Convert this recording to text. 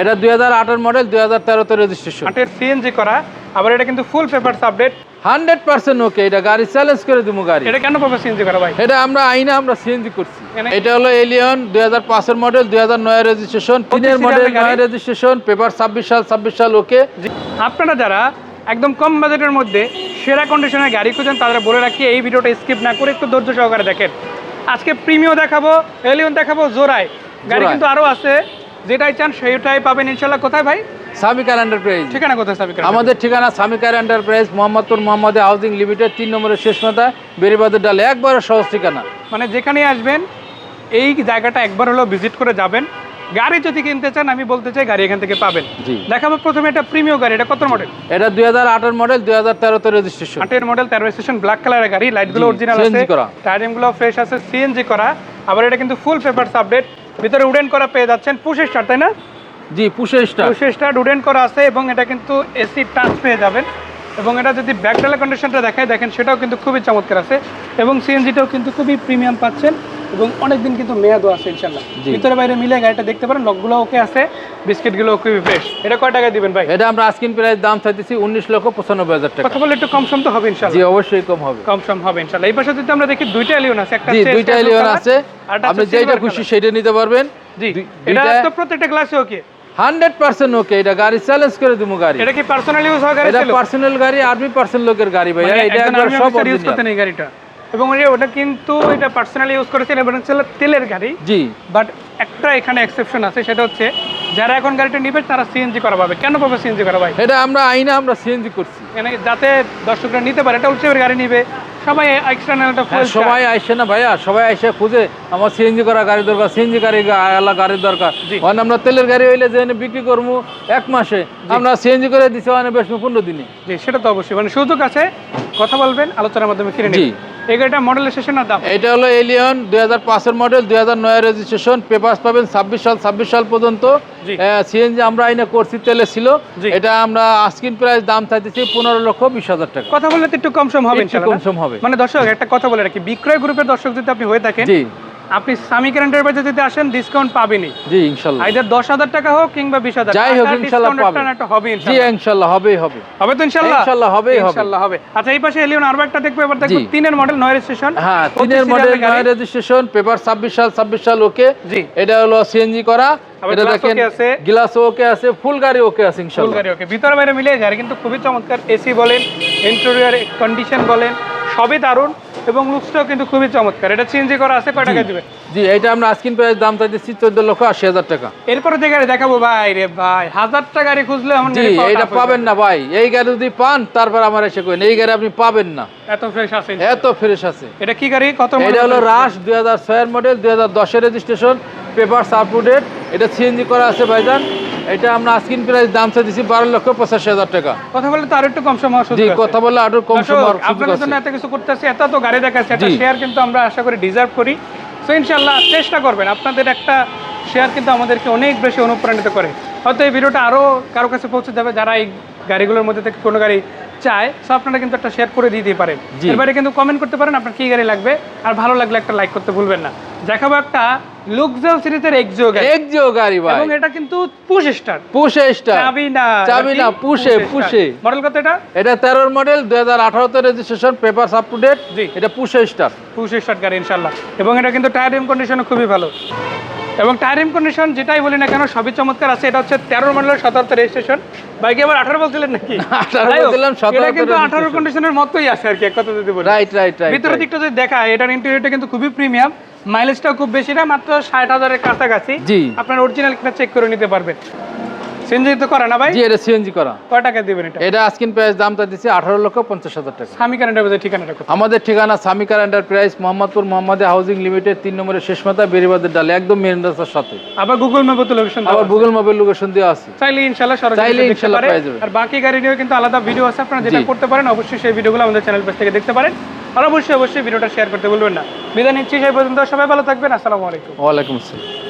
এটা দুই হাজার আঠারো মডেল দুই হাজার তেরোতে রেজিস্ট্রেশন আটের সিএনজি করা আবার এটা কিন্তু full papers update hundred percent okay এটা গাড়ি চ্যালেঞ্জ করে দিব গাড়ি। এটা কেন পাবে সিএনজি করা ভাই? এটা আমরা আইনা আমরা সিএনজি করছি। এটা হলো এলিয়ন দুই হাজার পাঁচের মডেল দুই হাজার নয় রেজিস্ট্রেশন তিনের মডেল নয় রেজিস্ট্রেশন পেপার ছাব্বিশ সাল ছাব্বিশ সাল ওকে আপনারা যারা একদম কম বাজেটের মধ্যে সেরা কন্ডিশনের গাড়ি খুঁজেন তাদের বলে রাখি এই ভিডিওটা স্কিপ না করে একটু ধৈর্য সহকারে দেখেন। আজকে প্রিমিও দেখাবো এলিয়ন দেখাবো জোড়ায়। গাড়ি কিন্তু আরও আছে। যেটাই চান সেইটাই পাবেন ইনশাল্লাহ। কোথায় ভাই? সামিকার এন্টারপ্রাইজ ঠিকানা কোথায় সাবিক আমাদের ঠিকানা সামিকার enterprise Mohammadpur Mohammad housing limited তিন নম্বরের শেষ মাথা বেরিবাদের ডালে একবারে সহজ ঠিকানা। মানে যেখানে আসবেন এই জায়গাটা একবার হলেও ভিজিট করে যাবেন। গাড়ি যদি কিনতে চান আমি বলতে চাই গাড়ি এখান থেকে পাবেন। দেখাবো প্রথমে এটা প্রিমিয় গাড়ি এটা কত মডেল এটা দুই হাজার আটের মডেল দুই হাজার তেরোতে রেজিস্ট্রেশন আটের মডেল তেরো স্টেশন ব্ল্যাক কালারের গাড়ি লাইটগুলো অরিজিনাল আছে। টায়ারিংগুলো ফ্রেশ আছে সিএনজি করা। আবার এটা কিন্তু ফুল পেপারস আপডেট ভিতরে উডেন করা পেয়ে যাচ্ছেন পুশ স্টার তাই না? জি পুষে স্টার। পুশ স্টার উডেন করা আছে এবং এটা কিন্তু এসি টাচ পেয়ে যাবেন। এবং এটা যদি ব্যাকডালা কন্ডিশনটা দেখায় দেখেন সেটাও কিন্তু খুবই চমৎকার আছে এবং সিএনজিটাও কিন্তু খুবই প্রিমিয়াম পাচ্ছেন। এবং অনেকদিন কিন্তু মেয়াদও আছে ইনশাল্লাহ ভিতরে বাইরে মিলে গাড়িটা দেখতে পারেন লকগুলো ওকে আছে বিস্কিটগুলো খুবই ফ্রেশ এটা কয় টাকা দিবেন ভাই? এটা আমরা আস্কিন প্রাইস দাম চাইতেছি উনিশ লক্ষ পঁচানব্বই হাজার টাকা। কথা বলে একটু কম সম তো হবে জি অবশ্যই কম হবে। কম সম হবে ইনশাল্লাহ এই পাশে যদি আমরা দেখি দুইটা এলিয়ন আছে একটা জি দুইটা এলিয়ন আছে। আপনি যেটা খুশি সেটা নিতে পারবেন। জি এটা তো প্রত্যেকটা ক্লাসে ওকে হান্ড্রেড পার্সেন্ট ওকে এটা গাড়ি চ্যালেঞ্জ করে দিব গাড়ি। এটা কি পার্সোনাল ইউজ হয় গাড়ি এটা পার্সোনাল গাড়ি আর্মি পার্সন লোকের গাড়ি ভাইয়া মানে এটা একবার সব গাড়িটা। এবং ওটা কিন্তু এটা পার্সোনালি ইউজ করেছেন এবং হচ্ছে তেলের গাড়ি। জি। বাট একটা এখানে এক্সেপশন আছে সেটা হচ্ছে যারা এখন গাড়িটা নিবে তারা সিএনজি করা পাবে। কেন পাবে সিএনজি করা ভাই? এটা আমরা আইনা আমরা সিএনজি করছি। মানে যাতে দর্শকরা নিতে পারে এটা উৎসবের গাড়ি নিবে। সবাই এক্সটার্নাল একটা ফুল সবাই আইসে না ভাইয়া সবাই আইসে খুঁজে আমার সিএনজি করা গাড়ি দরকার সিএনজি গাড়ি আলা গাড়ির দরকার। ওখানে আমরা তেলের গাড়ি হইলে যে বিক্রি করব এক মাসে আমরা সিএনজি করে দিচ্ছি ওখানে বেশ পনেরো দিনে। জি সেটা তো অবশ্যই। মানে সুযোগ আছে কথা বলবেন আলোচনার মাধ্যমে কিনে জি। নিন মডেল না দাম? এটা হলো এলিয়ন দুই হাজার পাঁচের মডেল দুই হাজার নয় রেজিস্ট্রেশন পাবেন ছাব্বিশ সাল ছাব্বিশ সাল পর্যন্ত। সিএনজি আমরা আইনে করছি তেলে ছিল। এটা আমরা আস্কিন প্রাইস দাম চাইতেছি পনেরো লক্ষ বিশ হাজার টাকা। কথা বললে তো একটু কম সম হবে কম সম হবে। মানে দর্শক একটা কথা বলে রাখি বিক্রয় গ্রুপের দর্শক যদি আপনি হয়ে থাকেন আপনি স্বামী কারেন্টের বাজে যদি আসেন ডিসকাউন্ট পাবেনই। জি আইদার দশ হাজার টাকা হোক কিংবা বিশ হাজার যাই হোক, ইনশাল্লাহ পাবে। একটা হবে জি হবেই হবে। হবে তো হবেই হবে। হবে। আচ্ছা এই পাশে এলিয়ন একটা দেখব এবার দেখব তিনের মডেল নয় রেজিস্ট্রেশন হ্যাঁ তিনের মডেল নয় রেজিস্ট্রেশন পেপার ছাব্বিশ সাল ছাব্বিশ সাল ওকে জি। এটা হলো সিএনজি করা। এটা দেখেন। গ্লাস ওকে আছে ফুল গাড়ি ওকে আছে ফুল গাড়ি ওকে ভিতরে বাইরে মিলে গাড়ি কিন্তু খুবই চমৎকার এসি বলেন ইন্টেরিয়র কন্ডিশন বলেন সবই দারুণ। এবং লুকসটাও কিন্তু খুবই চমৎকার। এটা সিএনজি করা আছে কয় টাকা দিবে? জি এটা আমরা আস্কিন প্রাইস দাম চাইতেছি চোদ্দ লক্ষ আশি হাজার টাকা। এরপরে যে গাড়ি দেখাবো ভাই রে ভাই হাজারটা গাড়ি খুঁজলে জি এটা পাবেন না ভাই। এই গাড়ি যদি পান তারপর আমার এসে কইন এই গাড়ি আপনি পাবেন না। এত ফ্রেশ আছে। এত ফ্রেশ আছে। এটা কি গাড়ি? কত এটা হলো রাশ দুই হাজার ছয়ের মডেল দুই হাজার দশের রেজিস্ট্রেশন পেপার আপডেট এটা সিএনজি করা আছে ভাইজান। এটা আমরা আস্কিন প্রাইস দাম বারো লক্ষ পঁচাশি হাজার টাকা। কথা বললে তো আরও একটু কম সময় জি কথা বললে আরও কম সময় আপনাদের জন্য এত কিছু করতেছি এত তো গাড়ি দেখাচ্ছে একটা শেয়ার কিন্তু আমরা আশা করি ডিজার্ভ করি। তো ইনশাল্লাহ চেষ্টা করবেন আপনাদের একটা শেয়ার কিন্তু আমাদেরকে অনেক বেশি অনুপ্রাণিত করে। হয়তো এই ভিডিওটা আরও কারও কাছে পৌঁছে যাবে যারা এই গাড়িগুলোর মধ্যে থেকে কোনো গাড়ি চায় সো আপনারা কিন্তু একটা শেয়ার করে দিতে পারেন। এবারে কিন্তু কমেন্ট করতে পারেন আপনার কি গাড়ি লাগবে আর ভালো লাগলে একটা লাইক করতে ভুলবেন না। দেখাবো একটা লুকজাল সিরিজের এক্সিও গাড়ি। একজিও গাড়ি ভাই। এবং এটা কিন্তু পুশ স্টার পুষে স্টার চাবি না চাবি না, পুশে, পুশে। মডেল কত এটা? এটা তেরোর মডেল দুই হাজার আঠারোতে registration paper up to date জি। এটা পুষে স্টার পুশ স্টার্ট গাড়ি ইনশাল্লাহ এবং এটা কিন্তু টায়ার কন্ডিশনও খুবই ভালো। এবং টায়ার রিম কন্ডিশন যেটাই বলি না কেন সবই চমৎকার আছে। এটা হচ্ছে তেরো মডেলের সতেরোতে রেজিস্ট্রেশন বাইকে আবার আঠারো বলছিলেন নাকি? 18 যাই হোক, বলছিলাম, 17 এটা কিন্তু আঠারো কন্ডিশনের মতোই আছে আর কি এক কথা যদি বলি। রাইট রাইট রাইট ভিতরের দিকটা যদি দেখা এটার ইন্টেরিয়রটা কিন্তু খুবই প্রিমিয়াম মাইলেজটাও খুব বেশি না মাত্র ষাট হাজারের কাছাকাছি। জি। আপনার অরিজিনাল কিনা চেক করে নিতে পারবেন। সিএনজি তো করে না ভাই? জি এটা সিএনজি করা। কয় টাকা দিবেন এটা? এটা আস্কিন প্রাইস দাম চাইতেছি আঠারো লক্ষ পঞ্চাশ হাজার টাকা। স্বামী কারেন্টের ঠিকানাটা আমাদের ঠিকানা সামিকার এন্টারপ্রাইজ মোহাম্মদপুর মোহাম্মদে হাউজিং লিমিটেড তিন নম্বরের শেষ মাথা বেরিবাদের ডালে একদম রাস্তার সাথে। আবার গুগল ম্যাপে তো লোকেশন আবার গুগল ম্যাপের লোকেশন দেওয়া আছে। চাইলে ইনশাল্লাহ সরাসরি চাইলে দেখতে ইনশাল্লাহ যাবে। আর বাকি গাড়ি নিয়েও কিন্তু আলাদা ভিডিও আছে আপনারা যেটা করতে পারেন অবশ্যই সেই ভিডিওগুলো আমাদের চ্যানেল পেজ থেকে দেখতে পারেন। আর অবশ্যই অবশ্যই ভিডিওটা শেয়ার করতে ভুলবেন না। বিদায় নিচ্ছি সেই পর্যন্ত সবাই ভালো থাকবেন আসসালামু আলাইকুম। ওয়ালাইকুম আসসালাম।